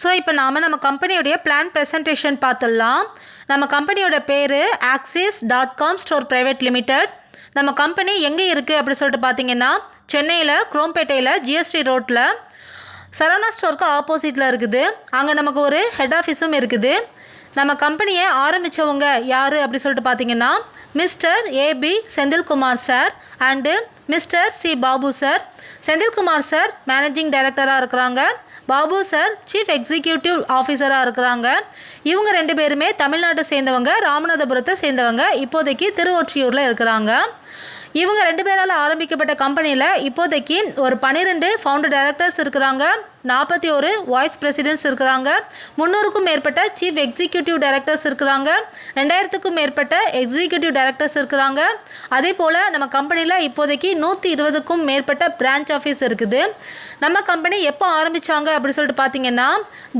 So இப்போ நாம் நம்ம கம்பெனியுடைய பிளான் ப்ரெசன்டேஷன் பார்த்துடலாம். நம்ம கம்பெனியோட பேர் Axis dot com store private limited நம்ம கம்பெனி எங்கே இருக்குது அப்படி சொல்லிட்டு பார்த்தீங்கன்னா சென்னையில் குரோம்பேட்டையில் ஜிஎஸ்டி ரோட்டில் சரவணா ஸ்டோருக்கு ஆப்போசிட்டில் இருக்குது. அங்கே நமக்கு ஒரு ஹெட் ஆஃபீஸும் இருக்குது. நம்ம கம்பெனியை ஆரம்பித்தவங்க யார் அப்படி சொல்லிட்டு பார்த்தீங்கன்னா mister A B Senthilkumar sir and mister C Babu sir Senthilkumar sir managing டைரக்டராக இருக்கிறாங்க. பாபு சார் சீஃப் எக்ஸிக்யூட்டிவ் ஆஃபீஸராக இருக்கிறாங்க. இவங்க ரெண்டு பேருமே தமிழ்நாட்டை சேர்ந்தவங்க ராமநாதபுரத்தை சேர்ந்தவங்க. இப்போதைக்கு திருவொற்றியூரில் இருக்கிறாங்க. இவங்க ரெண்டு பேரால் ஆரம்பிக்கப்பட்ட கம்பெனியில் இப்போதைக்கு ஒரு பன்னிரெண்டு ஃபவுண்டர் டைரக்டர்ஸ் இருக்கிறாங்க. நாற்பத்தி ஒரு வாய்ஸ் பிரசிடென்ட்ஸ் இருக்கிறாங்க. முந்நூறுக்கும் மேற்பட்ட சீஃப் எக்ஸிக்யூட்டிவ் டைரக்டர்ஸ் இருக்கிறாங்க. ரெண்டாயிரத்துக்கும் மேற்பட்ட எக்ஸிக்யூட்டிவ் டைரக்டர்ஸ் இருக்கிறாங்க. அதே போல் நம்ம கம்பெனியில் இப்போதைக்கு நூற்றி இருபதுக்கும் மேற்பட்ட பிரான்ச் ஆஃபீஸ் இருக்குது. நம்ம கம்பெனி எப்போ ஆரம்பித்தாங்க அப்படின்னு சொல்லிட்டு பார்த்தீங்கன்னா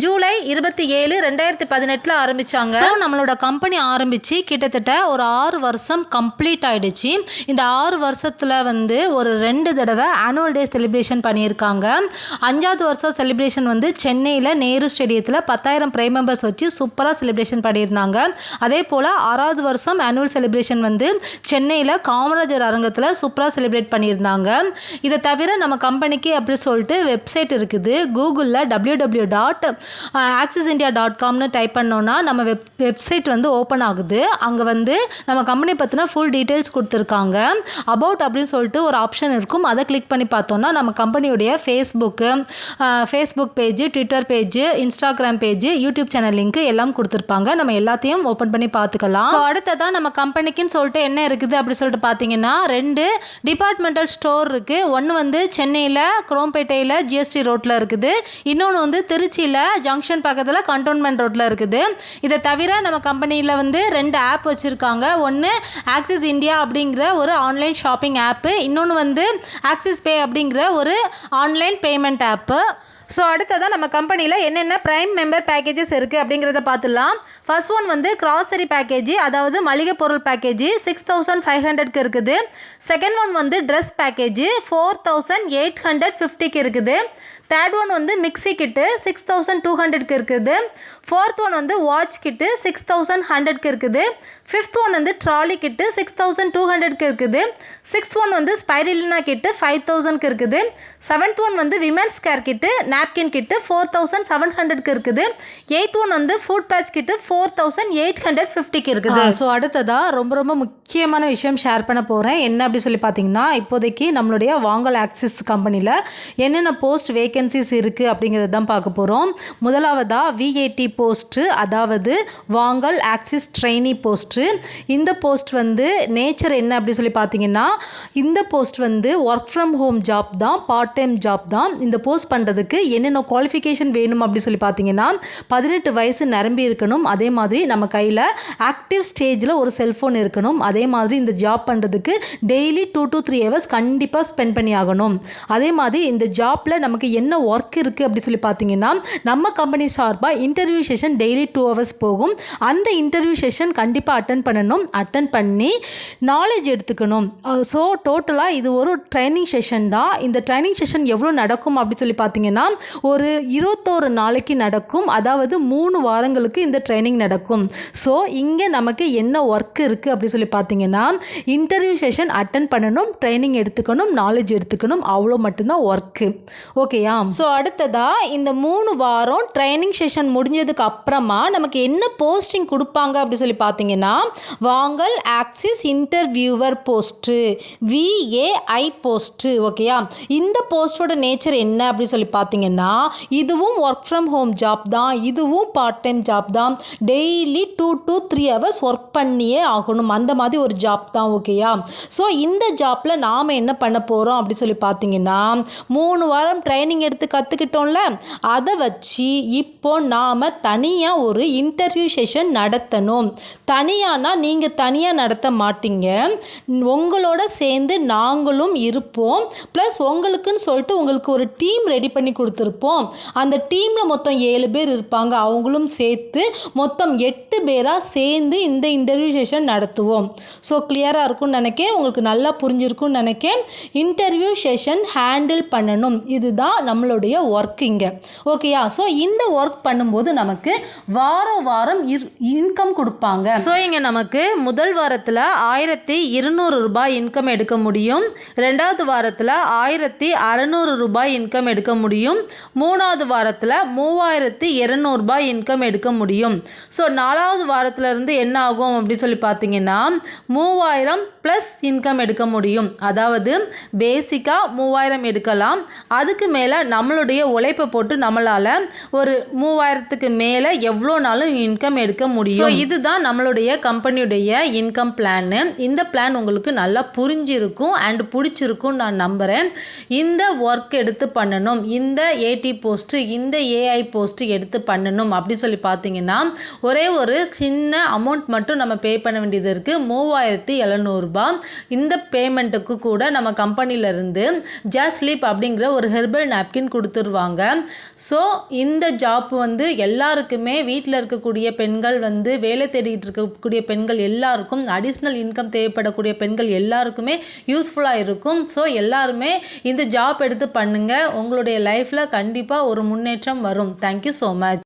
ஜூலை இருபத்தி ஏழு ரெண்டாயிரத்தி பதினெட்டில் ஆரம்பித்தாங்க ஸோ நம்மளோட கம்பெனி ஆரம்பித்து கிட்டத்தட்ட ஒரு ஆறு வருஷம் கம்ப்ளீட் ஆகிடுச்சு இந்த ஆறு வருஷத்தில் வந்து ஒரு ரெண்டு தடவை ஆனுவல் டே செலிப்ரேஷன் பண்ணியிருக்காங்க. அஞ்சாவது வருஷம் செலிப்ரேஷன் வந்து சென்னையில் நேரு ஸ்டேடியத்தில் பத்தாயிரம் ப்ரைம் மெம்பர்ஸ் வச்சு சூப்பராக செலிப்ரேஷன் பண்ணியிருந்தாங்க. அதே போல் ஆறாவது வருஷம் ஆனுவல் செலிப்ரேஷன் வந்து சென்னையில் காமராஜர் அரங்கத்தில் சூப்பராக செலிப்ரேட் பண்ணியிருந்தாங்க. இதை தவிர நம்ம கம்பெனிக்கு அப்படி சொல்லிட்டு வெப்சைட் இருக்குது. கூகுளில் W W dot Axis India dot காம்னு type பண்ணோன்னா நம்ம வெப் வெப்சைட் வந்து ஓப்பன் ஆகுது. அங்கே வந்து நம்ம கம்பெனி பற்றின ஃபுல் டீட்டெயில்ஸ் கொடுத்துருக்காங்க. அபவுட் அப்படின்னு சொல்லிட்டு ஒரு ஆப்ஷன் இருக்கும். அதை கிளிக் பண்ணி பார்த்தோன்னா நம்ம கம்பெனியுடைய Facebook Facebook page Twitter page Instagram page YouTube channel link எல்லாம் கொடுத்துருப்பாங்க. நம்ம எல்லாத்தையும் ஓப்பன் பண்ணி பார்த்துக்கலாம். ஸோ அடுத்ததான் நம்ம கம்பெனிக்குன்னு சொல்லிட்டு என்ன இருக்குது அப்படி சொல்லிட்டு பார்த்தீங்கன்னா ரெண்டு டிபார்ட்மெண்டல் ஸ்டோர் இருக்குது ஒன்று வந்து சென்னையில் குரோம்பேட்டையில் ஜிஎஸ்டி ரோட்டில் இருக்குது. இன்னொன்று வந்து திருச்சியில் ஜங்ஷன் பக்கத்தில் கண்டோன்மெண்ட் ரோட்டில் இருக்குது. இதை தவிர நம்ம கம்பெனியில் வந்து ரெண்டு ஆப் வச்சுருக்காங்க. ஒன்று ஆக்சிஸ் இந்தியா அப்படிங்கிற ஒரு ஆன்லைன் ஷாப்பிங் ஆப்பு இன்னொன்று வந்து ஆக்சிஸ் பே அப்படிங்கிற ஒரு ஆன்லைன் பேமெண்ட் ஆப்பு ஸோ அடுத்ததாக நம்ம கம்பெனியில் என்னென்ன ப்ரைம் மெம்பர் பேக்கேஜஸ் இருக்குது அப்படிங்கிறத பார்த்துடலாம். ஃபர்ஸ்ட் ஒன் வந்து கிராசரி பேக்கேஜ் அதாவது மளிகை பொருள் பேக்கேஜ் சிக்ஸ் தௌசண்ட் ஃபைவ் ஹண்ட்ரட்க்கு இருக்குது. செகண்ட் ஒன் வந்து dress package four thousand eight hundred ஃபிஃப்டிக்கு இருக்குது. தேர்ட் ஒன் வந்து mixie kit six thousand two ஹண்ட்ரட்க்கு இருக்குது. ஃபோர்த் ஒன் வந்து வாட்ச் கிட்டு சிக்ஸ் தௌசண்ட் ஹண்ட்ரட்க்கு இருக்குது. ஃபிஃப்த் ஒன் வந்து trolley kit six thousand two ஹண்ட்ரட்க்கு இருக்குது. சிக்ஸ்த் ஒன் வந்து ஸ்பைரிலினா கிட்டு ஃபைவ் தௌசண்ட்க்கு இருக்குது. செவன்த் ஒன் வந்து women's care kit napkin kit four thousand seven ஹண்ட்ரட்க்கு இருக்குது. எயித் ஒன் வந்து foot patch kit four thousand eight hundred ஃபிஃப்டிக்கு இருக்குது. ஸோ அடுத்ததாக ரொம்ப ரொம்ப முக்கியமான விஷயம் ஷேர் பண்ண போகிறேன் என்ன அப்படி சொல்லி பார்த்தீங்கன்னா இப்போதைக்கு நம்மளுடைய வாங்கல் ஆக்சிஸ் கம்பெனியில் என்னென்ன போஸ்ட் வேகன்சிஸ் இருக்குது அப்படிங்கிறது தான் பார்க்க போகிறோம் முதலாவதாக விஏடி போஸ்ட்டு அதாவது வாங்கல் ஆக்சிஸ் ட்ரெயினி போஸ்ட்டு இந்த போஸ்ட் வந்து நேச்சர் என்ன அப்படி சொல்லி பார்த்தீங்கன்னா இந்த போஸ்ட் வந்து ஒர்க் ஃப்ரம் ஹோம் ஜாப் தான் பார்ட் டைம் ஜாப் தான். இந்த போஸ்ட் பண்ணுறதுக்கு என்னென்ன குவாலிஃபிகேஷன் வேணும் அப்படின்னு சொல்லி பார்த்தீங்கன்னா பதினெட்டு வயசு நிரம்பி இருக்கணும். அதே மாதிரி நம்ம கையில் ஆக்டிவ் ஸ்டேஜில் ஒரு செல்ஃபோன் இருக்கணும். அதே மாதிரி இந்த ஜாப் பண்ணுறதுக்கு daily two to three hours கண்டிப்பாக ஸ்பெண்ட் பண்ணி ஆகணும். அதே மாதிரி இந்த ஜாப்பில் நமக்கு என்ன ஒர்க் இருக்குது அப்படி சொல்லி பார்த்தீங்கன்னா நம்ம கம்பெனி சார்பாக interview session daily two hours போகும். அந்த இன்டர்வியூ செஷன் கண்டிப்பாக அட்டன் பண்ணணும். அட்டன் பண்ணி நாலேஜ் எடுத்துக்கணும். ஸோ டோட்டலாக இது ஒரு ட்ரைனிங் செஷன் தான். இந்த ட்ரைனிங் செஷன் எவ்வளோ நடக்கும் அப்படின்னு சொல்லி பார்த்தீங்கன்னா ஒரு இருபத்தோரு நாளைக்கு நடக்கும். அதாவது மூணு வாரங்களுக்கு இந்த ட்ரைனிங் நடக்கும். ஸோ இங்கே நமக்கு என்ன ஒர்க் இருக்குது அப்படி சொல்லி பார்த்தீங்கன்னா இன்டர்வியூ செஷன் அட்டன் பண்ணணும் ட்ரைனிங் எடுத்துக்கணும் நாலேஜ் எடுத்துக்கணும். அவ்வளோ மட்டும்தான் ஒர்க்கு ஓகேயா ஸோ அடுத்ததாக இந்த மூணு வாரம் ட்ரைனிங் செஷன் முடிஞ்சதுக்கு அப்புறமா நமக்கு என்ன போஸ்டிங் கொடுப்பாங்க அப்படி சொல்லி பார்த்தீங்கன்னா Vangal Axis interviewer post V A I post ஓகேயா இந்த போஸ்ட்டோட நேச்சர் என்ன அப்படி சொல்லி பார்த்தீங்கன்னா இதுவும் ஒர்க் ஃப்ரம் ஹோம் ஜாப் தான். இதுவும் பார்ட் டைம் ஜாப் தான். Daily two to three hours work பண்ணியே ஆகணும். அந்த மாதிரி ஒரு ஜாப் தான் ஓகேயா ஸோ இந்த ஜாப்பில் நாம் என்ன பண்ண போகிறோம் அப்படி சொல்லி பார்த்தீங்கன்னா மூணு வாரம் ட்ரைனிங் எடுத்து கற்றுக்கிட்டோம்ல அதை வச்சு இப்போ நாம் தனியாக ஒரு இன்டர்வியூ செஷன் நடத்தணும். தனியானா நீங்கள் தனியாக நடத்த மாட்டீங்க. உங்களோட சேர்ந்து நாங்களும் இருப்போம். ப்ளஸ் உங்களுக்குன்னு சொல்லிட்டு உங்களுக்கு ஒரு டீம் ரெடி பண்ணி கொடுத்து கொடுத்துருப்போம். அந்த டீமில் மொத்தம் ஏழு பேர் இருப்பாங்க. அவங்களும் சேர்த்து மொத்தம் எட்டு பேராக சேர்ந்து இந்த இன்டர்வியூ செஷன் நடத்துவோம். ஸோ கிளியராக இருக்கும்னு நினைக்கேன். உங்களுக்கு நல்லா புரிஞ்சிருக்கும்னு நினைக்கேன். இன்டர்வியூ செஷன் ஹேண்டில் பண்ணணும். இதுதான் நம்மளுடைய ஒர்க் இங்கே. ஓகேயா ஸோ இந்த ஒர்க் பண்ணும்போது நமக்கு வாரம் வாரம் இன்கம் கொடுப்பாங்க. ஸோ இங்கே நமக்கு முதல் வாரத்தில் ஆயிரத்தி இருநூறு ரூபாய் இன்கம் எடுக்க முடியும். ரெண்டாவது வாரத்தில் ஆயிரத்தி அறநூறு ரூபாய் இன்கம் எடுக்க முடியும். மூணாவது வாரத்தில் மூவாயிரத்து இரநூறுபாய் இன்கம் எடுக்க முடியும். ஸோ நாலாவது வாரத்திலேருந்து என்ன ஆகும் அப்படின்னு சொல்லி பார்த்தீங்கன்னா மூவாயிரம் ப்ளஸ் இன்கம் எடுக்க முடியும். அதாவது பேசிக்காக மூவாயிரம் எடுக்கலாம். அதுக்கு மேலே நம்மளுடைய உழைப்பை போட்டு நம்மளால் ஒரு மூவாயிரத்துக்கு மேலே எவ்வளோ நாளும் இன்கம் எடுக்க முடியும். இதுதான் நம்மளுடைய கம்பெனியுடைய இன்கம் பிளான்னு இந்த பிளான் உங்களுக்கு நல்லா புரிஞ்சிருக்கும் அண்ட் பிடிச்சிருக்கும் நான் நம்புகிறேன் இந்த ஒர்க் எடுத்து பண்ணணும். இந்த ஏடி போஸ்ட்டு இந்த ஏஐ போஸ்ட்டு எடுத்து பண்ணணும். அப்படின்னு சொல்லி பார்த்தீங்கன்னா ஒரே ஒரு சின்ன அமௌண்ட் மட்டும் நம்ம பே பண்ண வேண்டியது இருக்குது மூவாயிரத்தி எழுநூறுபா. இந்த பேமெண்ட்டுக்கு கூட நம்ம கம்பெனியிலேருந்து ஜஸ்ட் ஸ்லீப் அப்படிங்கிற ஒரு ஹெர்பல் நாப்கின் கொடுத்துருவாங்க. ஸோ இந்த ஜாப் வந்து எல்லாருக்குமே வீட்டில் இருக்கக்கூடிய பெண்கள் வந்து வேலை தேடிக்கிட்டு இருக்கக்கூடிய பெண்கள் எல்லாருக்கும் அடிஷ்னல் இன்கம் தேவைப்படக்கூடிய பெண்கள் எல்லாருக்குமே யூஸ்ஃபுல்லாக இருக்கும். ஸோ எல்லாருமே இந்த ஜாப் எடுத்து பண்ணுங்கள் உங்களுடைய லைஃப்பில் லைஃப்பில் கண்டிப்பாக ஒரு முன்னேற்றம் வரும். Thank you so much